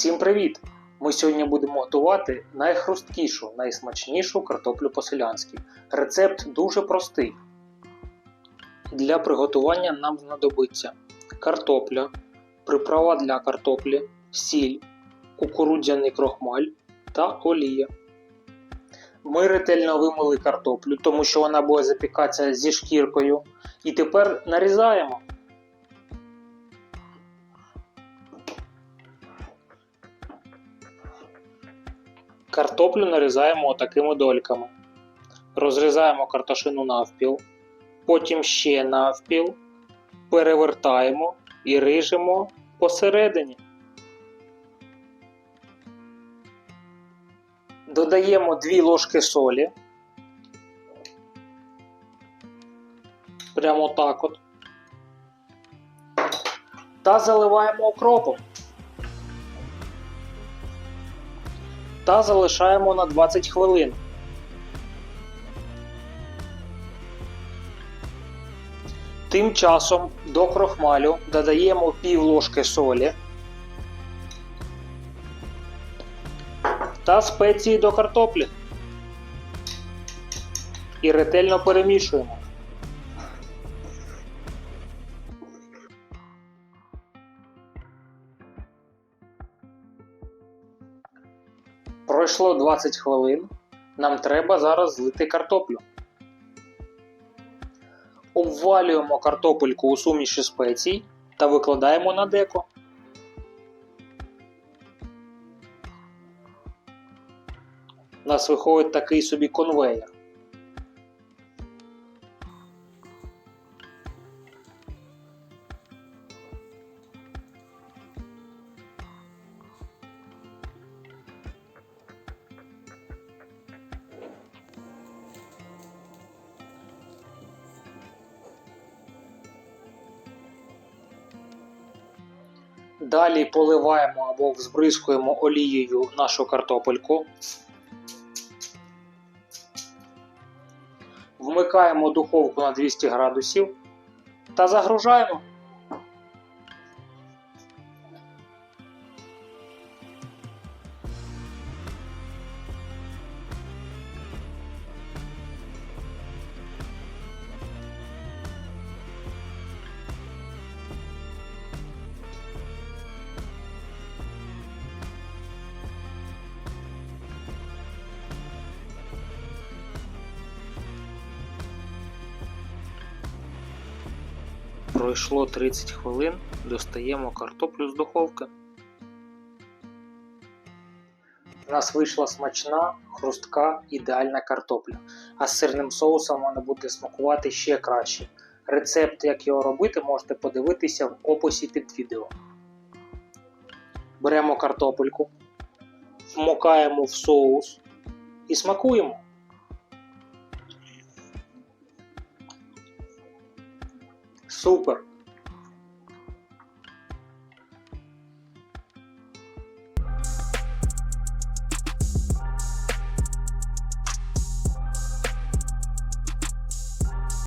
Всім привіт! Ми сьогодні будемо готувати найхрусткішу, найсмачнішу картоплю по-селянськи. Рецепт дуже простий. Для приготування нам знадобиться картопля, приправа для картоплі, сіль, кукурудзяний крохмаль та олія. Ми ретельно вимили картоплю, тому що вона буде запікатися зі шкіркою. І тепер нарізаємо. Картоплю нарізаємо такими дольками. Розрізаємо картошину навпіл, потім ще навпіл, перевертаємо і ріжемо посередині. Додаємо 2 ложки солі. Прямо так от. Та заливаємо окропом. Та залишаємо на 20 хвилин. Тим часом до крохмалю додаємо пів ложки солі та спеції до картоплі. І ретельно перемішуємо. Пройшло 20 хвилин. Нам треба зараз злити картоплю. Обвалюємо картопельку у суміші спецій та викладаємо на деко. У нас виходить такий собі конвейер. Далі поливаємо або взбризкуємо олією нашу картопельку. Вмикаємо духовку на 200 градусів та загружаємо. Пройшло 30 хвилин, достаємо картоплю з духовки. У нас вийшла смачна, хрустка, ідеальна картопля. А з сирним соусом вона буде смакувати ще краще. Рецепт, як його робити, можете подивитися в описі під відео. Беремо картопельку, вмокаємо в соус і смакуємо. Super.